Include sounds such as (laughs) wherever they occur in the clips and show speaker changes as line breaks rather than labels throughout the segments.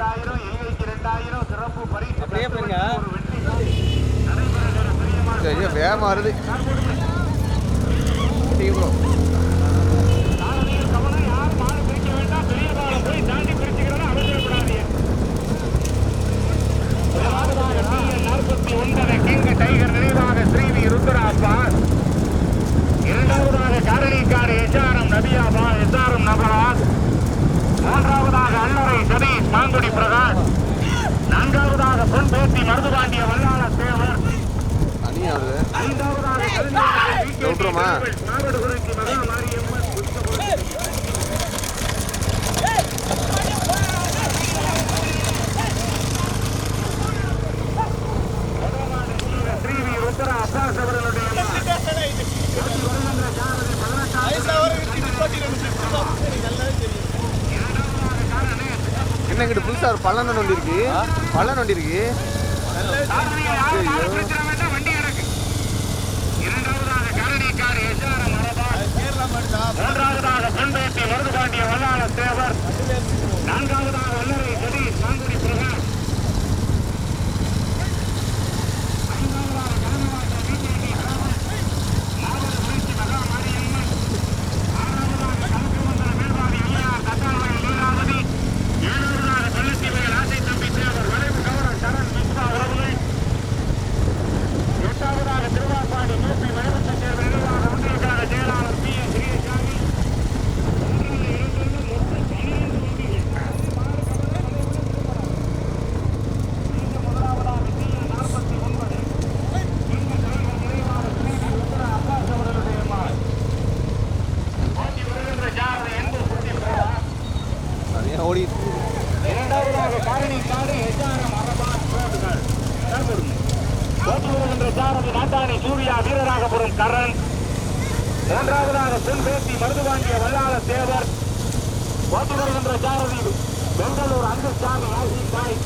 இரண்டாயிரம் எல்கைக்கு இரண்டாயிரம் சிறப்பு பரிசு
அப்படியே போயிருங்க.
ஐயோ வேகமாக வருது. டீ ப்ரோ
இரண்டாவதாக காரணிக்காடு எச்ஆர்எம் நபியாபா எச்ஆர்எம் நபராஜ் மூன்றாவதாக அல்லறை சதீஷ் மாங்குடி பிரகாஷ் நான்காவதாக பொன்பேட்டி மருதுபாண்டிய வல்லாள தேவர் ஐந்தாவதாக கலைஞர்கள் வி. கே.
விட்டுருமா?
மாவடுகுறிச்சி மகா மாரியம்மன் புஷ்பபுரம். ஸ்ரீவி ருத்ரா அப்பாஸ் அவர்களுடைய
என்ன இங்கிட்டு புதுசாக ஒரு பள்ளம் நொண்டி இருக்கு. பள்ளம் நொண்டி இருக்கு.
மூன்றாவதாக பொன்பேட்டி மருதுபாண்டிய வல்லாள தேவர் நான்காவதாக வல்லரை சதீஷ் மாங்குடி பிரகாஷ் ஐந்தாவதாக கனகராஜ பிஜேபி ஹராமன் நாவல் குறிச்சி மகா மாரியம்மன் ஆறாவதாக கலக்கமந்தல மேல்வாடி ஐயார் தட்டாளர் லீலாவதி ஏழாவதாக பள்ளத்தி வயல் ஆசை தம்பி தேவர் வளைவு கவர சரண் மிஸ்பா உறவுகள் எட்டாவதாக திருவாப்பாடி மூப்பி வயலத்தை சேர்ந்த நினைவாக ஒன்றியக்கார செயலாளர் பி எஸ் ஸ்ரீசாமி ஒன்றில் இரண்டில் மொத்தம் பன்னிரண்டு வண்டிகள் இந்த முதலாவதாக டிஎன் நாற்பத்தி ஒன்பது இந்த தலைவர் நிறைவாக ஸ்ரீவி உத்தர அப்பாஸ் அவர்களுடைய மால் ஓட்டி வருகின்ற ஜாரதி எந்த சுற்றி போவார்
தனியாக ஓடி
இரண்டாவதாக காரணி காடு எச்ஆர்எம் அரபாத் ரோடுகள் ஓட்டி வருகின்ற சாரதி நாட்டாணி சூர்யா வீரராகபுரம் கரண் மூன்றாவதாக தென்பேத்தி மருதுவாண்டிய வல்லாள தேவர் ஓட்டி வருகின்ற சாரதி பெங்களூர் அங்குசாமி ஆசி தாய்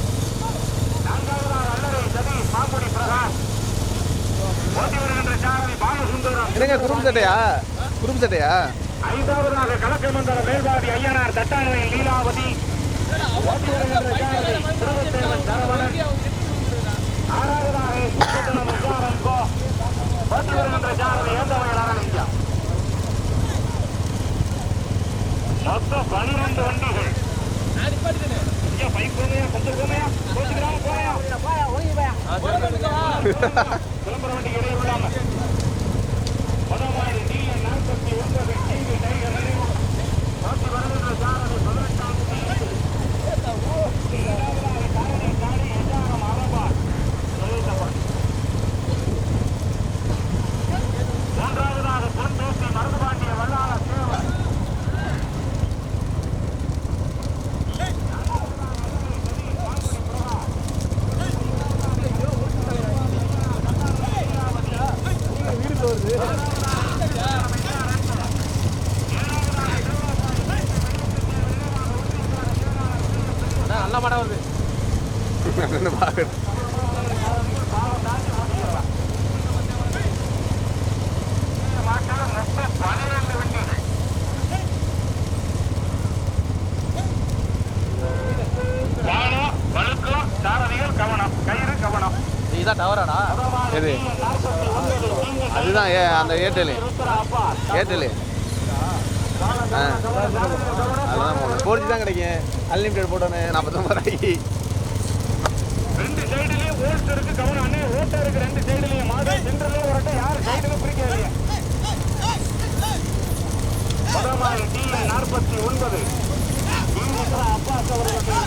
நான்காவதாக அல்லறை சதீஷ் மாங்குடி பிரகாஷ் ஓட்டி வருகின்ற சாரதி பாலசுந்தரம்
என்னங்க குறும்பு சட்டையா? குறும்பு சட்டையா?
ஐந்தாவதாக கலக்கமண்டல மேல்வாடி ஐயனார் தட்டாணையில் லீலாவதி. மொத்தம் பனிரெண்டு வண்டிகள். பைக் போமையா கொஞ்சம் போமையா கோச்சுக்கிறாங்க போயா? விளம்பர வண்டி (laughs) இடையே விடாம முதலாவது டிஎன் நாற்பத்தி ஒன்பது டிவி டைகர் நினைவு நோக்கி வருகின்ற சாரதி பதினெட்டாம் தேதி இரண்டாவதாக காரணி காடி எஜாரம் அரபாத் சுரேசபுரம் மூன்றாவதாக பொன்பேசி மருதுபாண்டிய வல்லாள தேவர்
நல்ல மாடா வருது
என்ன பார்க்குறேன்
மாட்டாக மொத்தம் பன்னிரண்டு வண்டிகள் வானம் வழுக்கம் சாரதிகள் கவனம் கயிறு கவனம்
இதான் டவராடா
எது அதுதான் ஏ அந்த ஏர்டெல் ஏர்டெல் ஆ. அதெல்லாம் போகணும் ஃபோர் ஜி தான் கிடைக்கும். அன்லிமிட்டெட் போட்டோன்னு நாற்பத்தொம்பது ரூபாய்க்கு
ரெண்டு சைடுலேயும் ஓல்ஸ் இருக்கு. கவனம் அண்ணே ஓட்டா இருக்கு. ரெண்டு சைடுலயும் மாதிரி சென்டர்லயும் வரட்டும். யார் சைடுல பிடிக்காதீங்க. பதமாறு டிஎன் நாற்பத்தி ஒன்பது அப்பாஸ் அவர்களுடைய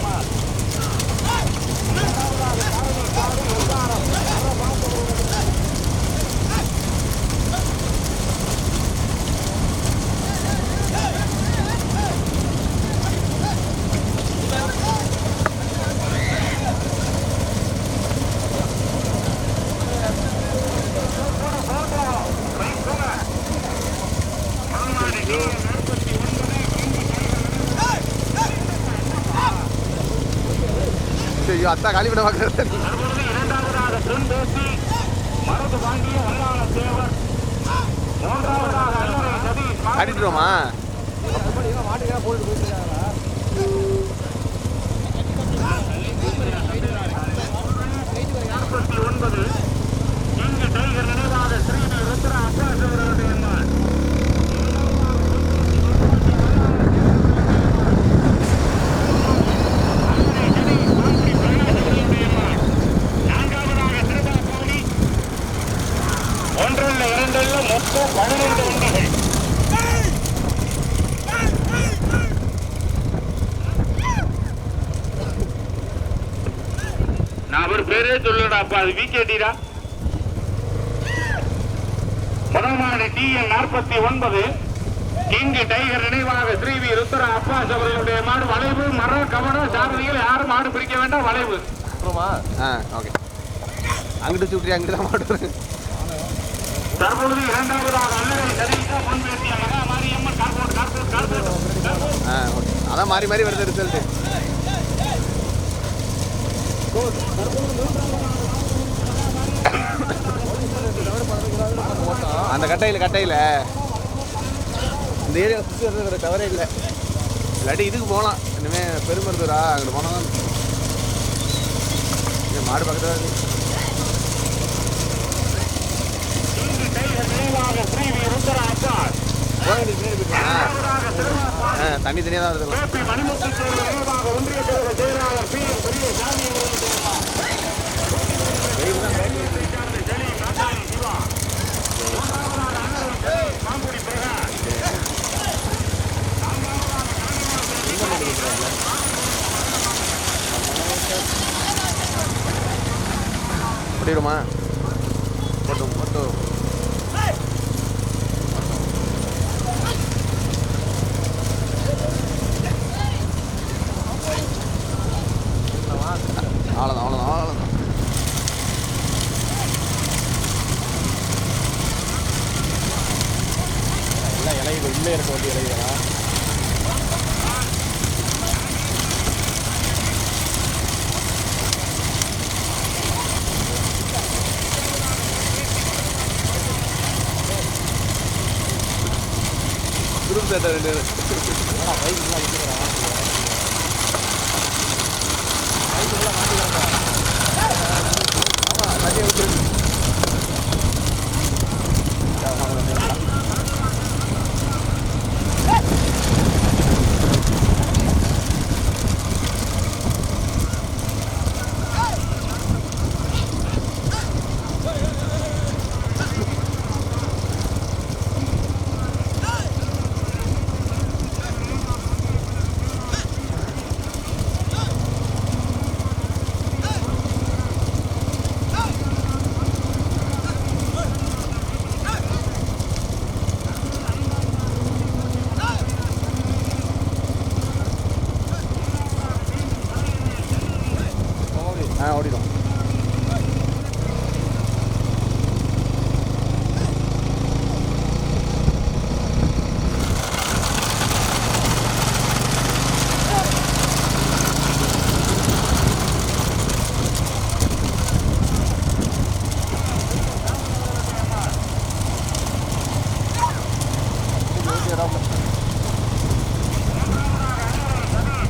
ஐயோ அத்தா காலி விட பார்க்கறது.
இரண்டாவதாக தென்பேசி மரபு வாங்கிய வல்லாள தேவர் மூன்றாவதாக அல்லரை சதீஷ்
அடிட்டுருவோமா
மாட்டுக்கா போட்டு போயிருக்காங்களா நாற்பத்தி ஒன்பது. இங்கு டைகர் நினைவாக ஸ்ரீ ருத்ரா அப்பாஸ் அவர்களுடைய இருக்காங்களா
மொத்தம் பதினைந்து வண்டிகள் நான் அவர் பேரே சொல்லடாப்பா அது விகேடிடா முதல்மாடு டிஎன் நாற்பத்தி ஒன்பது கிங்கு டைகர் நினைவாக ஸ்ரீ வி ருத்ரா அப்பாஸ் அவர்களுடைய மாடு வளைவு மரம் கவனம் சாரதிகள் யாரும் மாடு பிடிக்க வேண்டாம் வளைவு.
அங்கிட்டு சுற்றி அங்கிட்டு தான் மாடு
தற்பொழுது இரண்டாவதாக மகா மாரியம்மன் கார்போர்ட் கார்போர்ட் கார்போர்ட்
ஆ ஓகே. அதான் மாறி மாறி வருது ரிசல்ட்டு அந்த கட்டையில் கட்டையில். இந்த ஏரியா சுற்றி வர்றது வேறு தவறே இல்லை. இல்லாட்டி இதுக்கு போகலாம் இனிமேல் பெருமருதுரா அங்கிட்டு போனால் தான். மாடு பக்கத்தில் தான் இருக்கு
கிங்கு டைகர் நினைவாக ஸ்ரீவி ருத்ரா அப்பாஸ்
போக வேண்டியது பின்னாடி போயிட்டு. ஆ
இரண்டாவதாக திருவாரூர்
ஆ தண்ணி தனியாக தான்
ஒன்றிய கழக செயலாளர் பி எம் பெரிய சாமி அவர்களுடைய ஜெலி நாட்டாளி சிவா மூன்றாவதாக அண்ணன் ஜெய் மாங்குடி பிரகாஷ்
முடியுமா போட்டும் போட்டும் அவ்வளோதான் அவ்வளோதான் அவ்வளோதான்
எல்லாம் இலையுது உள்ளே இருக்க வண்டி இறங்கிடலாம்
குரூப் ரெண்டு பேரு.
பைக்லாம் வச்சுக்கிறேன்
ஆமா மதியம் விட்டுருக்கு ஆ ஓடிடும்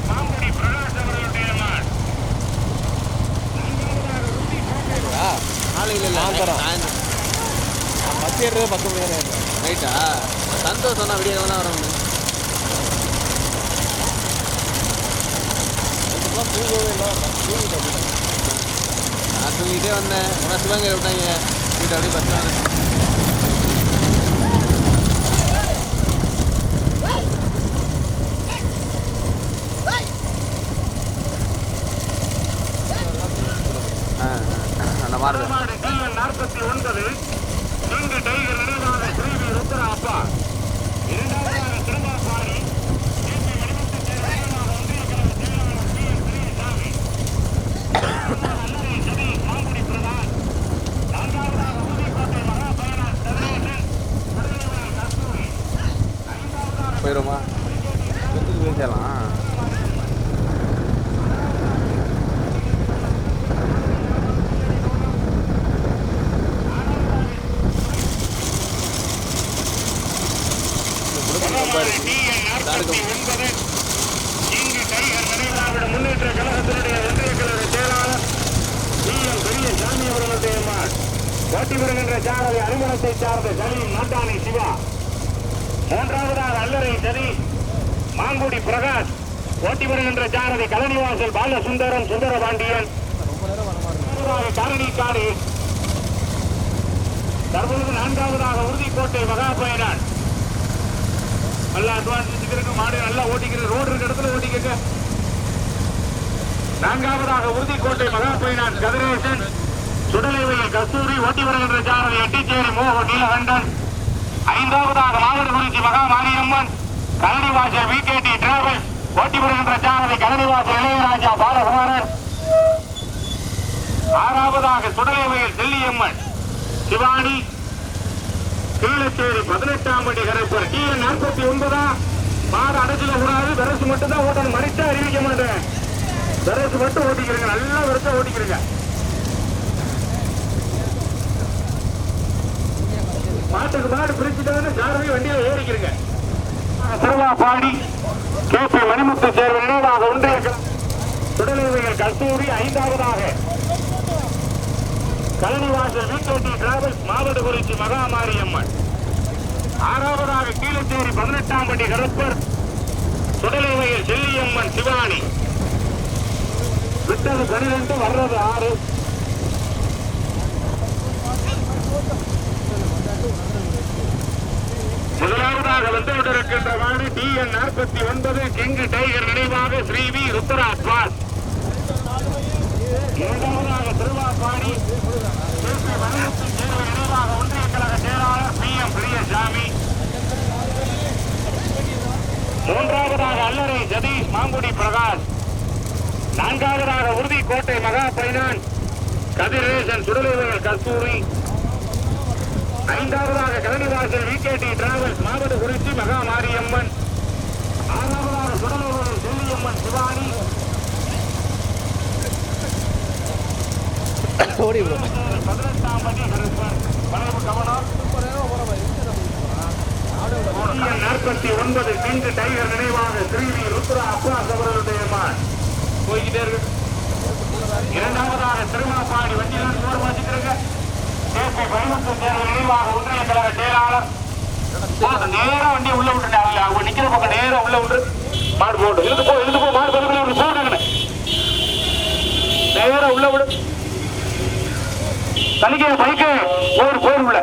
மாங்குடி பிரகாஷ் அவர்களுடைய மாடு
நாளைக்கு இல்லை
நான் தரேன்.
சாயந்தரம்
பஸ் ஏறுறது பத்து மணி நேரம்
நைட்டா சந்தோஷம் சொன்னா விடிய தான் வரணும்
தூங்கவே இல்லை தூங்கிட்டு அப்படியே.
நான் தூங்கிட்டே வந்தேன் உடனே சிவகங்கை விட்டாங்க வீட்டு அப்படியே பஸ் அந்த மாதிரி
நாற்பத்தி ஒன்பது நீங்க டைகர் நினைவாக ஸ்ரீவி ருத்ரா அப்பா இரண்டாவதாக திருமாப்பாடி கேபி மணிமுத்து தேர் நினைவாக ஒன்றிய கழக செயலாளர் பி எம் பெரியசாமி அல்லறை சதீஷ் மாங்குடி பிரதான் நான்காவதாக உறுதிக்கோட்டை மகா பயனார் சர்வேசன் திருநெல்வேலி கஸ்தூரி ஐந்தாவதாக
போயிடுமா வீட்டுக்கு போயிடலாம்
முன்னேற்ற கழகத்தினுடைய ஒன்றிய கழக செயலாளர் டி எம் பெரியசாமி அவர்களுடைய மாட் போட்டி வருகின்ற சாரதி அனுமணத்தை சார்ந்த சலீம் நாட்டாணி சிவா. மூன்றாவதாக அல்லறை சதி மாங்குடி பிரகாஷ். போட்டி வருகின்ற சாரதி கலனிவாசல் பாலசுந்தரம் சுந்தரபாண்டியன். மூன்றாவது காரணிக்காடு தற்பொழுது நான்காவதாக உறுதிக்கோட்டை மகா பயனான் நல்லா அட்வான்ஸ் மாடு நல்லா ஓட்டிக்கிற ரோடு இருக்க இடத்துல ஓட்டிக்கங்க. நான்காவதாக உறுதிக்கோட்டை மகா பயனான் கதிரேசன். சுடலைவையில் கஸ்தூரி ஓட்டி வருகின்ற சாரதி எட்டிச்சேரி மோக நீலகண்டன். ஐந்தாவதாக மாவட்டக்குறிச்சி மகா மாரியம்மன் கலனிவாசல் விகேடி டிராவல்ஸ் ஓட்டி வருகின்ற சாரதி கலனிவாசல் இளையராஜா பாலகுமாரன். ஆறாவதாக சுடலைவையில் செல்லியம்மன் சிவானி. கீழச்சேரி பதினெட்டாம் படி கரைப்பர் டி நாற்பத்தி ஒன்பதா. மாடு அடைச்சிட கூடாது வெரசு மட்டும்தான் ஓட்டணும். மறிச்சா அறிவிக்க மாட்டேன். வெரசு மட்டும் ஓட்டிக்கிறீங்க நல்லா வெரசா ஓட்டிக்கிறீங்க. மாட்டுக்கு மாடு பிரிச்சுட்டாங்க சாரதி வண்டியில ஏறிக்கிறீங்க திருவாப்பாடி கே பி மணிமுத்து சேர்வு நினைவாக ஒன்றிய உடலுறவுகள் கஸ்தூரி ஐந்தாவதாக. Kazhanivasal VKD travels Mavattakurichi Mahamariamman. ஆறாவதாக கீழச்சேரி பதினெட்டாம் பட்டி கருப்பர். சுடலைவையில் செல்லியம்மன் சிவானி. விட்டது பனிரெண்டு வர்றது ஆறு. முதலாவதாக வந்து கொண்டிருக்கின்றவாறு டி என் நாற்பத்தி ஒன்பது கிங்கு டைகர் நினைவாக ஸ்ரீ வி ருத்ரா பாஸ் இரண்டாவதாக திருவாப்பாடி நினைவாக ஒன்றிய கழக செயலாளர் பி எம் பிரியசாமி. மூன்றாவதாக அல்லறை ஜதீஷ் மாங்குடி பிரகாஷ். நான்காவதாக உறுதி கோட்டை மகா பைனான் கதிரேசன் சுடலைவர்கள் கஸ்தூரி. ஐந்தாவதாக கலனிவாசல் விகேடி டிராவல்ஸ் மாவட்ட குறிச்சி மகா மாரியம்மன் ஆறாவதாக சுடலைவர்கள் செல்லியம்மன் சிவானி பதினெட்டாம் படி வளைவு கவனம். நாற்பத்தி ஒன்பது பிங்கு டைகர் நினைவாக ஸ்ரீவி ருத்ரா அப்பாஸ் அவர்களுடைய மான். போய்கிட்டே இருக்கு. இரண்டாவதாக திருமாப்பாடி வண்டியில் போர் வச்சுக்கிறங்க கேபி பைமுத்து தேர்வு நினைவாக ஒன்றிய கழக செயலாளர். நேரம் நேரா வண்டி உள்ள விட்டுருங்க அவங்க அவங்க நிக்கிற பக்கம் நேரம் உள்ள விட்டு மாடு போட்டு இழுத்து போ இழுத்து போ மாடு பக்கத்துல போட்டுங்க நேரம் உள்ள விடு. தனிக்க பைக்கு போர் போர் உள்ள.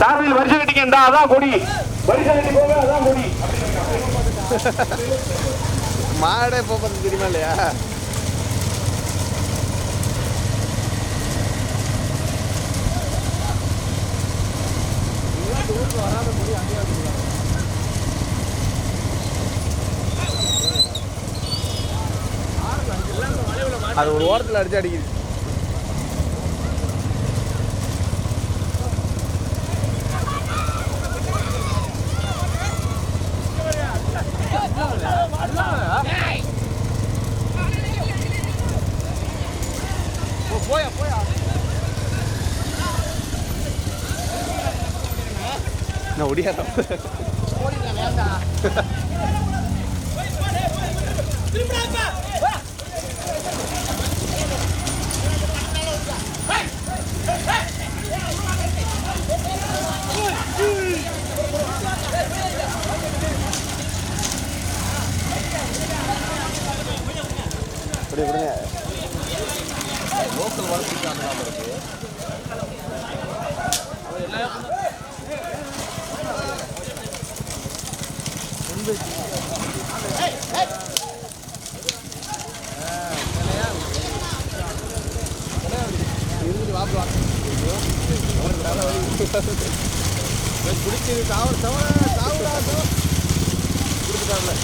சாரதியில் வரிசை கட்டிங்க இந்தா அதான் கொடி. வரிசை கட்டி போங்க அதான் கொடி.
மாடே போகிறது தெரியுமா இல்லையா? அது ஒரு ஓரத்தில் அடிச்சு அடிக்குது போயா போயா நான் ஒடியாட்டம் அப்படி விடுங்க லோக்கல் வளர்த்துக்கு அந்த நாம இருக்கு பிடிச்சது சாவர சவர சாவுடா சாவ கொடுத்துட்டாங்கல்ல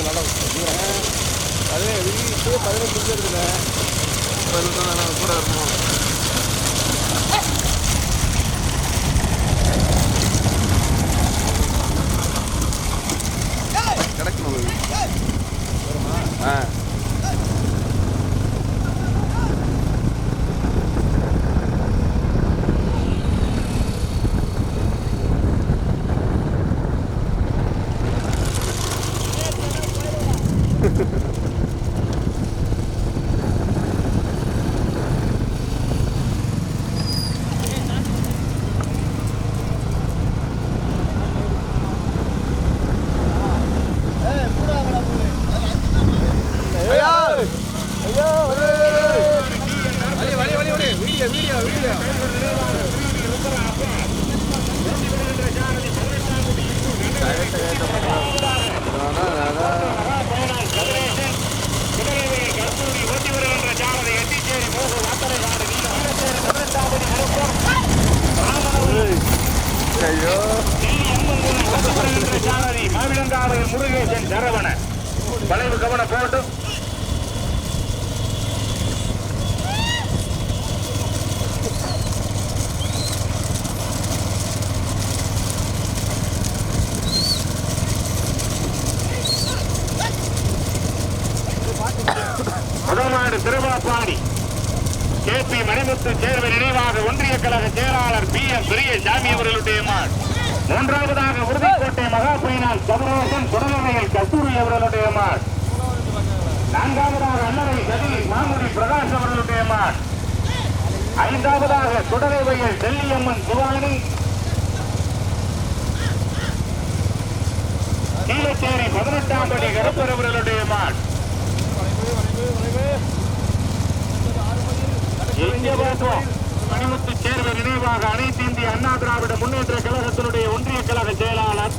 நல்லா தூரம் அதே பதினஞ்சு பதினெட்டு தானே கூட இருக்கணும் கிடக்கணும் ஆ
முருகேசன் சரவண வளைவு கவனம் போட்டும் முதலாடு திருவாப்பாடி. கே பி மணிமுத்து சேர்வு நினைவாக ஒன்றிய கழக செயலாளர் பி எம் பெரியசாமி அவர்களுடைய மாள் மூன்றாவதாக உறுதிக்கோட்டை மகா பைனான் சதுரேசன் குடநிலையில் கஸ்தூரி அவர்களுடைய மாள் நான்காவதாக அன்னரை சதீஷ் மாமுடி பிரகாஷ் அவர்களுடைய மாள் ஐந்தாவதாக சுடலை வயல் செல்லியம்மன் சிவானி. கீழச்சேரி பதினெட்டாம் படி கருப்பர் அவர்களுடைய மாள் பணிமுத்து பார்த்தோம் நினைவாக அனைத்து இந்திய அண்ணா திராவிட முன்னேற்ற கழகத்தினுடைய ஒன்றிய கழக செயலாளர்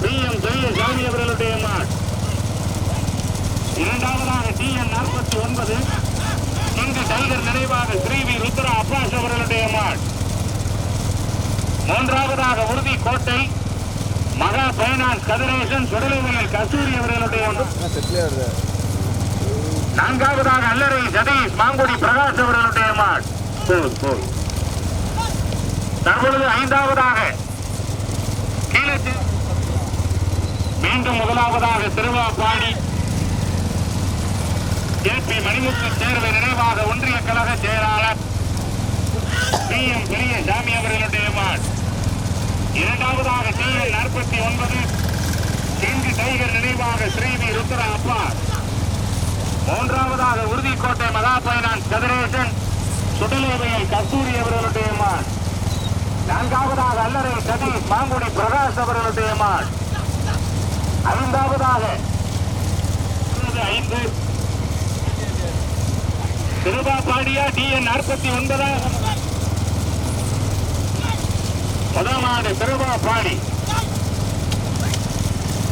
பி எம் ஜெயசாமி அவர்களுடைய மாட் இரண்டாவதாக டி என் நாற்பத்தி ஒன்பது இங்கு டைகர் நினைவாக ஸ்ரீ வி ருத்ரா அப்பாஸ் அவர்களுடைய மாட் மூன்றாவதாக உறுதி கோட்டை மகா பைனான்ஸ் கதிரேசன் சுடலைவயல் கஸ்தூரி அவர்களுடைய நான்காவதாக அல்லறை சதீஷ் மாங்குடி பிரகாஷ் அவர்களுடைய மாட் போல் போல் தற்பொழுது ஐந்தாவதாக மீண்டும் முதலாவதாக திருவாப்பாடி கே பி மணிமுத்து சேர்வை நினைவாக ஒன்றிய கழக செயலாளர் பி எம் பெரிய சாமி அவர்களுடைய மாட் இரண்டாவதாக டி என் நாற்பத்தி ஒன்பது சிங்கு டைகர் நினைவாக ஸ்ரீ வி ருத்ரா அப்பா புதுக்கோட்டை உறுதிக்கோட்டை மகா பைனான்ஸ் கதிரேசன் சுடலேவையில் கஸ்தூரி அவர்களுடைய மான். நான்காவதாக அல்லறை சதீஷ் மாங்குடி பிரகாஷ் அவர்களுடைய மான். ஐந்தாவதாக ஐந்து. திருவாப்பாடியா டி என் நாற்பத்தி ஒன்பதாக. முதலாடு திருவாப்பாடி.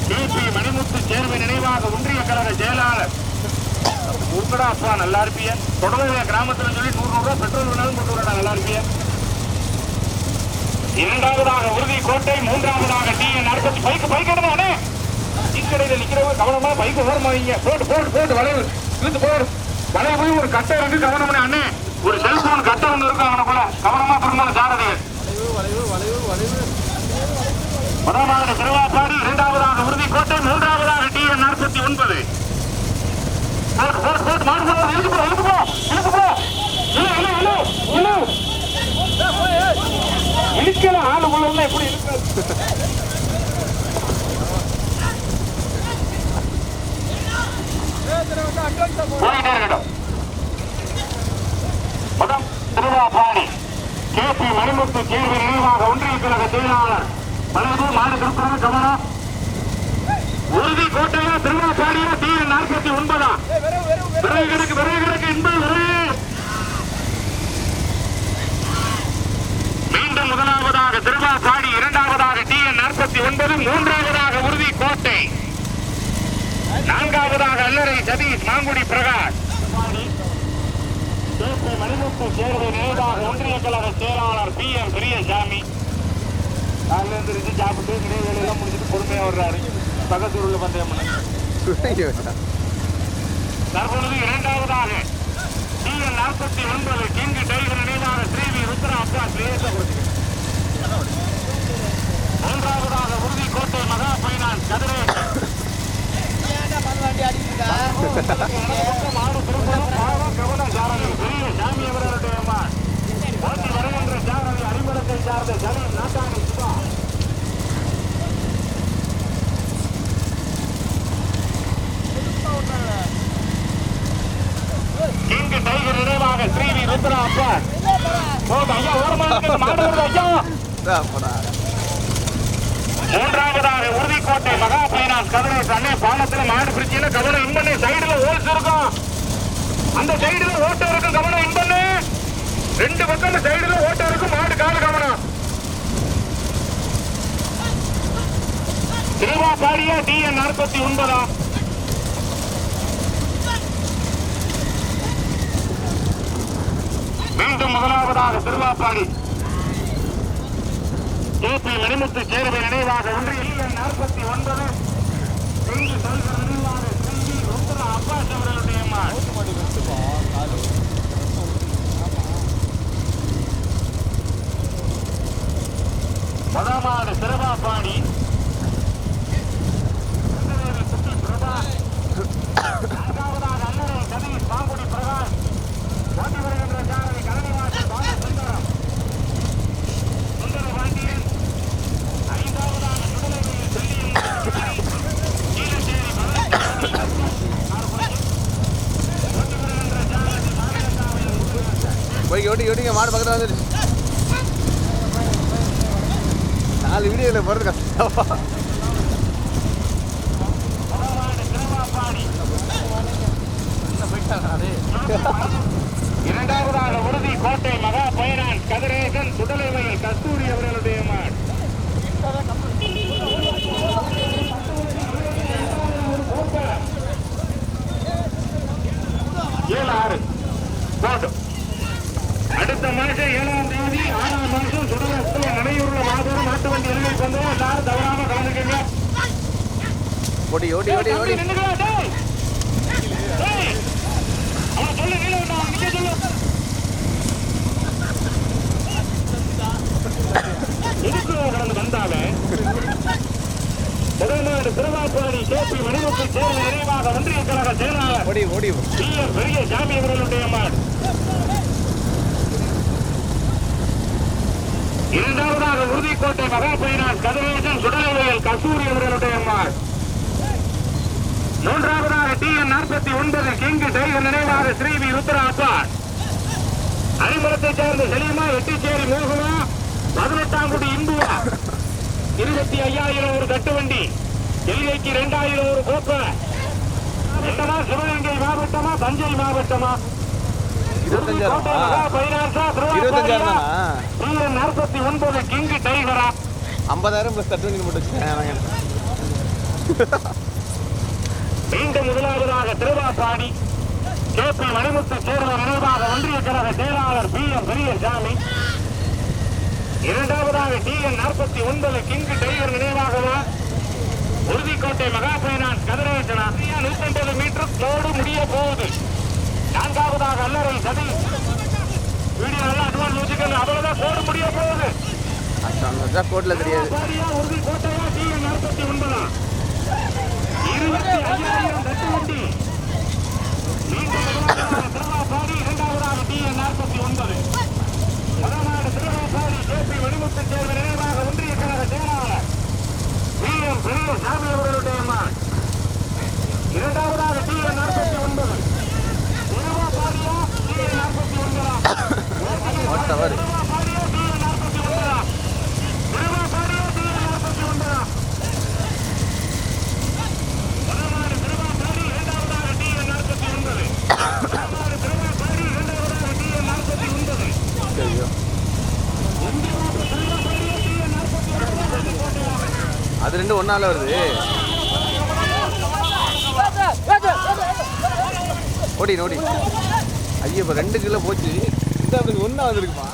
கேபி மணிமுத்து சேர்வை நினைவாக ஒன்றிய கழக செயலாளர் உருப்படா அப்பா நல்லா இருப்பிய. தொடர்ந்து கிராமத்தில் சொல்லி நூறு நூறு பெட்ரோல் வேணாலும் கொண்டு வரடா நல்லா இருப்பிய. இரண்டாவதாக உறுதி கோட்டை மூன்றாவதாக டி என் நாற்பத்தி பைக்கு பைக் எடுத்தானே இக்கடையில் நிற்கிறவங்க கவனமாக பைக் ஓரமா வைங்க. போட்டு போட்டு போட்டு வளைவு இழுத்து போடு. வளைவு போய் ஒரு கட்டை இருக்கு கவனமா அண்ணே. ஒரு செல்போன் கட்டை ஒன்று இருக்கும் அவனை போல கவனமாக திரும்ப சாரதிகள்
வளைவு வளைவு வளைவு
முதலாவது திருவாப்பாடி இரண்டாவதாக உறுதி கோட்டை மூன்றாவதாக டி நாற்பத்தி ஒன்பது. போட்டு ஆளு உள்ள எப்படி இழுக்க முதல் திருவாபாணி கே பி மணிமுத்து கேள்வி நினைவாக ஒன்றிய கழக செயலாளர். வலது மாடு கவனம். உறுதி கோட்டையா திருவாபாடியா டி நாற்பத்தி ஒன்பதா விரைவு கிடக்கு விரைவு கிடக்கு என்பது விரைவு. மீண்டும் முதலாவதாக திருவாபாடி இரண்டாவதாக டி என் நாற்பத்தி ஒன்பது மூன்றாவதாக உறுதி கோட்டை. நான்காவதாக அல்லறை சதீஷ் மாங்குடி பிரகாஷ். மணிமுத்து சேர்வை நேராக ஒன்றிய கழக செயலாளர் பி எம் பெரியசாமி. காலையில இருந்து சாப்பிட்டு நிறைய வேலையெல்லாம் முடிச்சுட்டு பொறுமையா வர்றாரு. பக்கத்து ஊர்ல பந்தயம் தற்பொழுது இரண்டாவதாக டி என் நாற்பத்தி ஒன்பது கிங் டைகர் நினைவாக ஸ்ரீவி ருத்ரா அப்பா கொடுத்துங்க. மூன்றாவதாக உறுதிக்கோட்டை மகா பைனான்ஸ் கதிரே மாடு திருப்பூர் பாவம் கவன சாரதி பெரிய சாமி அவர்களுடைய அம்மான் ஓட்டி வருகின்ற சாரதி அறிமுகத்தை சார்ந்த சனி நாட்டாணி சிவா கிங் டைகர் நினைவாக ஸ்ரீவி ருத்ரா அப்பா போட்டு ஐயா ஓரமா இருக்கிற மாடு வருது ஐயா மூன்றாவதாக. உறுதிக்கோட்டை மகா பைனான்ஸ் கதிரேஷ் அண்ணே பாலத்துல மாடு பிரிச்சியில கவனம் இன்பண்ணே சைடுல ஓல்ஸ் இருக்கும். அந்த சைடுல ஓட்டம் இருக்கும். கவனம் இன்பண்ணே ரெண்டு பக்கம் சைடுல ஓட்டம் இருக்கும். மாடு கால கவனம். திருவாபாடியா டி என் நாற்பத்தி ஒன்பதா? மீண்டும் முதலாவதாக திருவாப்பாடி. டிபி மணிமுத்து சேர்வு நினைவாக ஒன்று. நாற்பத்தி ஒன்பது.
அப்பாஸ் அவர்களுடைய
மதமாடு சிறபாபாணி நான்காவதாக அண்ணனை கதை பாங்குடி பிரகாஷ். ஓட்டி வருகின்ற
போய் ஒட்டி ஓடிங்க மாடு பக்கத்தில் வந்துடுச்சு நாலு வீடியோவில் போகிறது கஷ்டப்பா
இரண்டாவதாக உறுதி கோட்டை மகா பைனான் கதிரேசன் சுடலைவயல் கஸ்தூரி அவர்களுடைய மாடு. ஏழு ஆறு. போட்டும் அடுத்த மாசம் ஏழாம் தேதி ஆறாம் மாசம் சுடலத்தில் நினைவுள்ள மாபெரும் நாட்டு வண்டி எல்லை பந்தயம் எல்லாரும் தவறாம கலந்துக்கங்க
ஓடி ஓடி ஓடி ஓடி.
அவன் சொல்லு, நீல அவன் சொல்லு. எதுக்கு கடந்து வந்தாலே முதல்நாடு திருவாப்பாடி கேபி மணிமுத்து சேர்ந்த நிறைவாக ஒன்றிய கழக செயலாளர் பெரிய சாமி அவர்களுடைய இரண்டாவதாக உறுதிக்கோட்டை மகாபைனான் கதிரேசன் சுடலைவயல் கஸ்தூரி அவர்களுடைய மாடு மூன்றாவதாக டி என் நாற்பத்தி ஒன்பது கிங்கு டைகர் நினைவாக ஸ்ரீவி ருத்ரா அப்பாட் அரிமளத்தை சேர்ந்த செலிமா எட்டிச்சேரி மோகனா பதினெட்டாம் குடி இந்துவா. இருபத்தி ஐயாயிரம் ஒரு கட்டுவண்டி. எல்லைக்கு இரண்டாயிரம் ஒரு கோப்பை. சிவகங்கை மாவட்டமா தஞ்சை மாவட்டமா?
இருபத்தஞ்சாயிரம்.
கோட்டை பைனான்ஸா,
இருபத்தஞ்சாயிரம்
டிஎன் நாற்பத்தி ஒன்பது கிங்கு டைகரா.
ஐம்பதாயிரம் ப்ளஸ் தட்டு போட்டு வச்சுக்கேன்
மீண்டும் முதலாவதாக திருவாப்பாடி கே பி மணிமுத்து சேர்ந்த நினைவாக ஒன்றிய கழக செயலாளர் பி எம் பெரியசாமி. இரண்டாவதாக டி என் நாற்பத்தி ஒன்பது கிங்கு டைகர் நினைவாகவா? உறுதிக்கோட்டை மகா பைனான்ஸ் கதிரேசனா நூற்றம்பது மீட்டர் லோடு முடிய போகுது. நான்காவதாக அல்லறை சதி
அதான் கோட்டில் தெரியாது.
நாற்பத்தி ஒன்பதா முதலாவதாக திருவாபாடி இரண்டாவதாக டி என் நாற்பத்தி ஒன்பது. முதலாவது திருவாபாடி கே பி மணிமுத்து சேர்ந்த நினைவாக ஒன்றிய கழக செயலாளர் பி எம் பெரிய சாமி அவர்களுடைய மகன் இரண்டாவதாக டி என் நாற்பத்தி ஒன்பது திருவாபாடியா டி என் நாற்பத்தி ஒன்பதா
வாட் டவர்
திருவாபாடியா டி என் நாற்பத்தி ஒன்பதா திருவாபாடியா டி என் நாற்பத்தி ஒன்பதா முதலாவது திருவாபாடி இரண்டாவதாக டி என் நாற்பத்தி ஒன்பது முதலாவது திருவாபாடி இரண்டாவதாக டி என் நாற்பத்தி ஒன்பது
ஐயோ. அது ரெண்டு ஒன்னால வருது. ஓடி ஓடி. ஐயோ இப்போ ரெண்டு கிலோ போச்சு. இந்த ஒன்றாவது இருக்குமா?